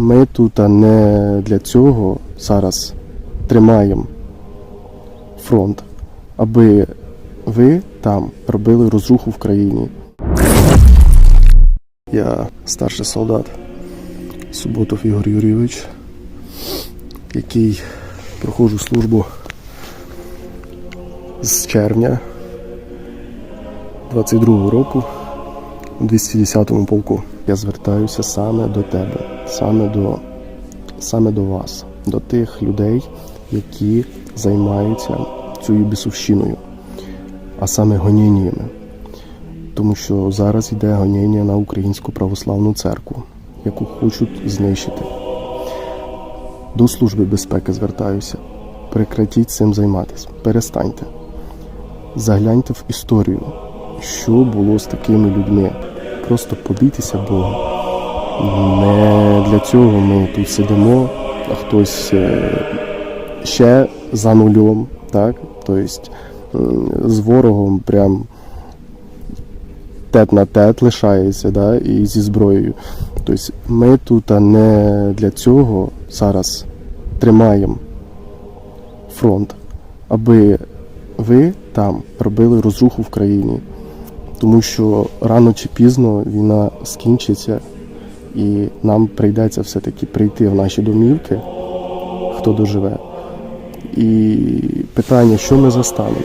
Ми тут не для цього зараз тримаємо фронт, аби ви там робили розруху в країні. Я старший солдат Суботов Ігор Юрійович, який проходжу службу з червня 22-го року 210-му полку. Я звертаюся саме до тебе, саме до, саме до вас, до тих людей, які займаються цією бісовщиною, а саме гоніннями. Тому що зараз йде гоніння на Українську православну церкву, яку хочуть знищити. До Служби безпеки звертаюся. Прекратіть цим займатися. Перестаньте. Загляньте в історію, що було з такими людьми. Просто побійтеся Бога. Не для цього ми тут сидимо, а хтось е, ще за нульом, так? Тобто з ворогом прям тет на тет лишається, да? і зі зброєю. Тобто ми тут не для цього зараз тримаємо фронт, аби ви там робили розруху в країні. Тому що рано чи пізно війна скінчиться, і нам прийдеться все-таки прийти в наші домівки, хто доживе. І питання, що ми застанемо.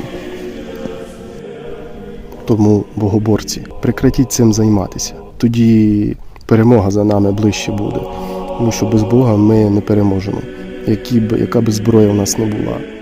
Тому, богоборці, прекратіть цим займатися. Тоді перемога за нами ближче буде. Тому що без Бога ми не переможемо. Які б, яка б зброя в нас не була.